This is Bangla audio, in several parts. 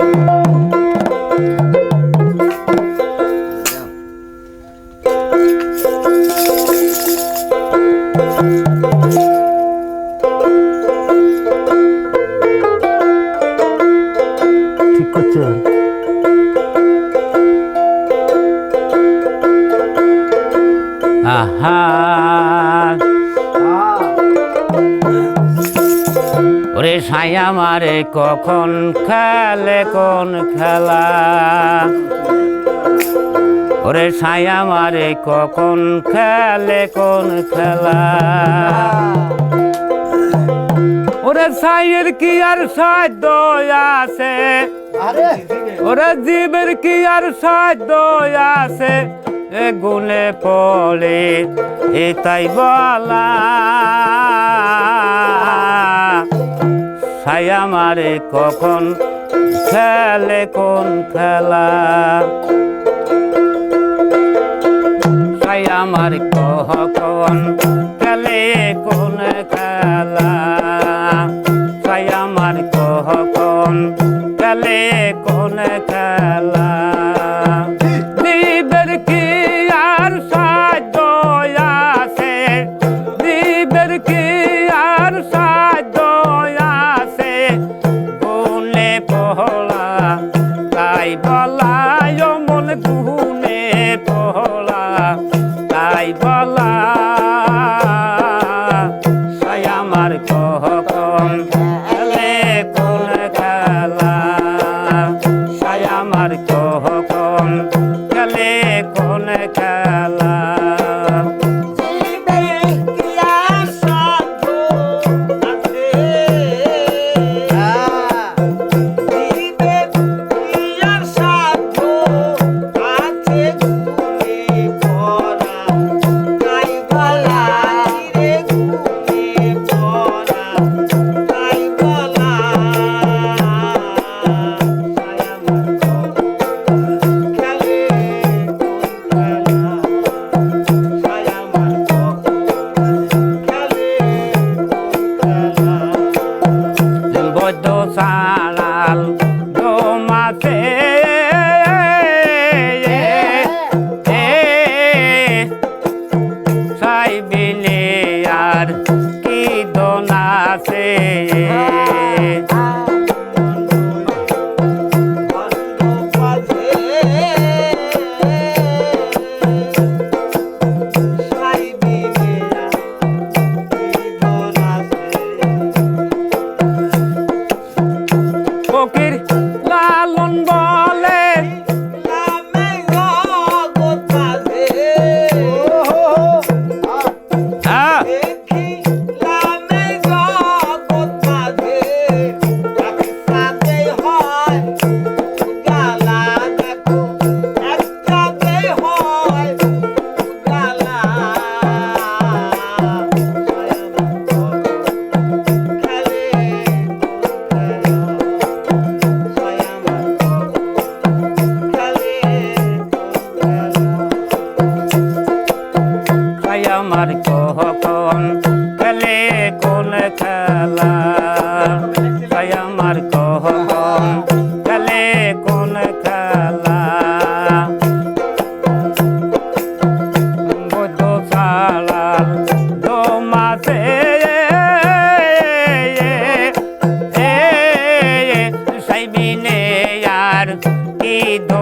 you. ওরে সায়া মারে কখন খেলে কোন খেলা? ওরে সায়া মারে কখন খেলে কোন খেলা? ওরে সাইয়ের কি আর সাধ্য আছে? ওরে জীবের কি আর সাধ্য আছে? এ গুনে পড়ে এ তাই বলা। ছায়া মারে কখন খেলে, কোন খেলা? ভাই মারে কখন খেলে, কোন খেলা? ভাই আমার কখন খেলে, কোন খেলা? তাই café. আমার কখন খেলে কোন খেলা তাই আমার কখন খেলে কোন খেলা সালাল দোমাসে সাইবিনে আর কি দোনাছে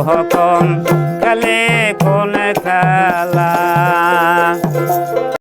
তখন